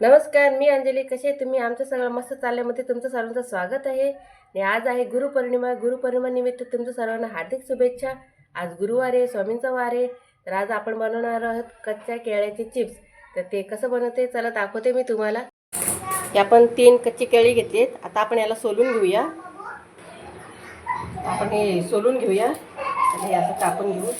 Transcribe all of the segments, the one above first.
नमस्कार मी अंजली. कसे आहे तुम्ही? आमचं सगळं मस्त चालल्यामध्ये तुमचं सर्वांचं स्वागत आहे. आणि आज आहे गुरुपौर्णिमा. गुरुपौर्णिमानिमित्त तुमचं सर्वांना हार्दिक शुभेच्छा. आज गुरुवार आहे स्वामींचा वार आहे. तर आज आपण बनवणार आहोत कच्च्या केळ्याचे चिप्स. तर ते कसं बनवते? चला दाखवते मी तुम्हाला. हे आपण तीन कच्ची केळी घेतलीत आता आपण याला सोलून घेऊया. आपण हे सोलून घेऊया. आणि असं कापून घेऊ.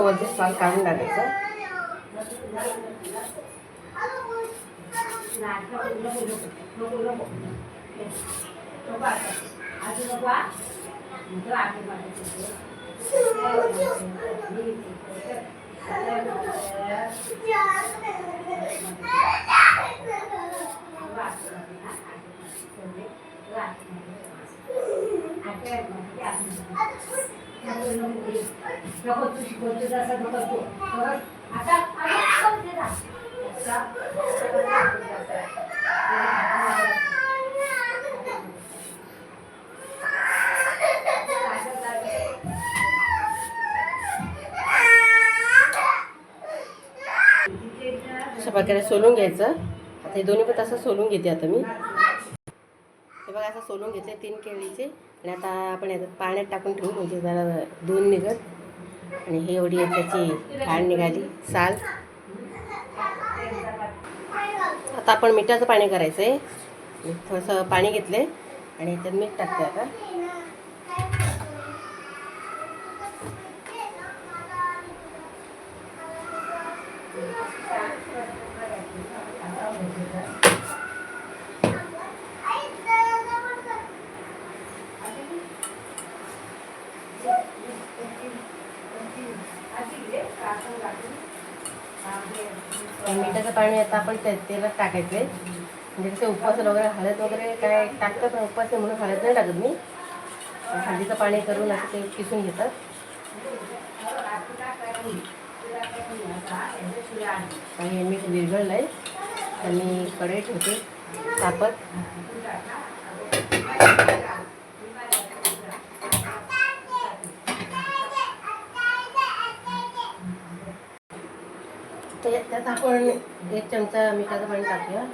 वरती साल काढून टाकायचा. पूर्ण अशा प्रकारे सोलून घ्यायचं. आता हे दोन्ही पण तसं सोलून घेते आता मी. हे बघा असं सोलून घेतले तीन केळीचे. आणि आता आपण याच्यात पाण्यात टाकून ठेवू म्हणजे जरा दोन निघत. आणि हे एवढी त्याची घाण निघाली साल. आता आपण मिठाचं पाणी करायचं आहे थोडंसं पाणी घेतले आणि याच्यात मीठ टाकते आता आणि मिठाचं पाणी आता आपण ते तेलात टाकायचं आहे. म्हणजे कसं उपवास वगैरे हळद वगैरे काय टाकतात ना उपवास म्हणून हळद नाही टाकत मी. हळदीचं पाणी करून असं ते किसून घेतात. आणि हे मीठ विरघळलं आहे आणि कढई ठेवते. तापत. तर त्यात आपण एक चमचा मिठाचं पाणी टाकूया.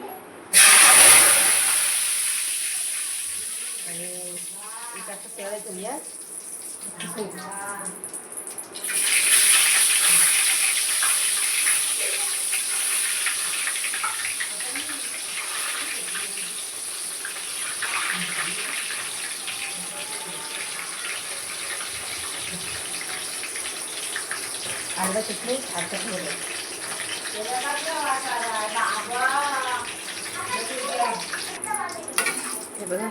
आणि एक असं शेवाय ठेवूया अर्धा चटणी अर्धा ठेवलं हे बघा.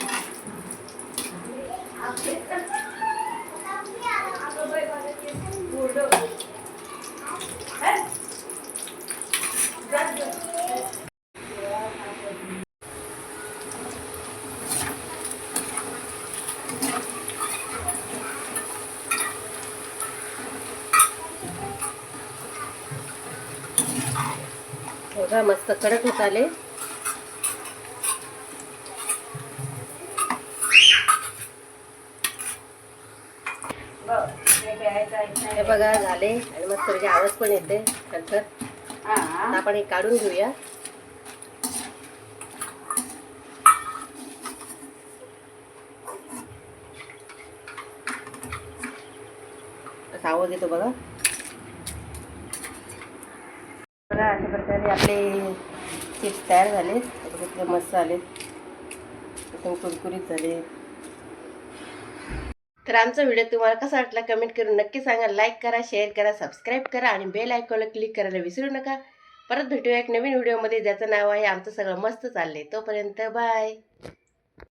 बघा मस्त कडक होत आले. हे बघा झाले. आणि मस्त म्हणजे आवाज पण येते नंतर. आपण हे काढून घेऊया. असा आवाज येतो बघा बघा अशा प्रकारे आपले चिप्स तयार झाले. बघितले मस्त आले. एकदम कुरकुरीत झाले. तर आमचा व्हिडिओ तुम्हाला कसा वाटला कमेंट करून नक्की सांगा. लाईक करा शेअर करा सबस्क्राईब करा आणि बेल आयकॉनला क्लिक करायला विसरू नका. परत भेटूया एक नवीन व्हिडिओमध्ये. ज्याचं नाव आहे आमचं सगळं मस्त चाललंय. तोपर्यंत बाय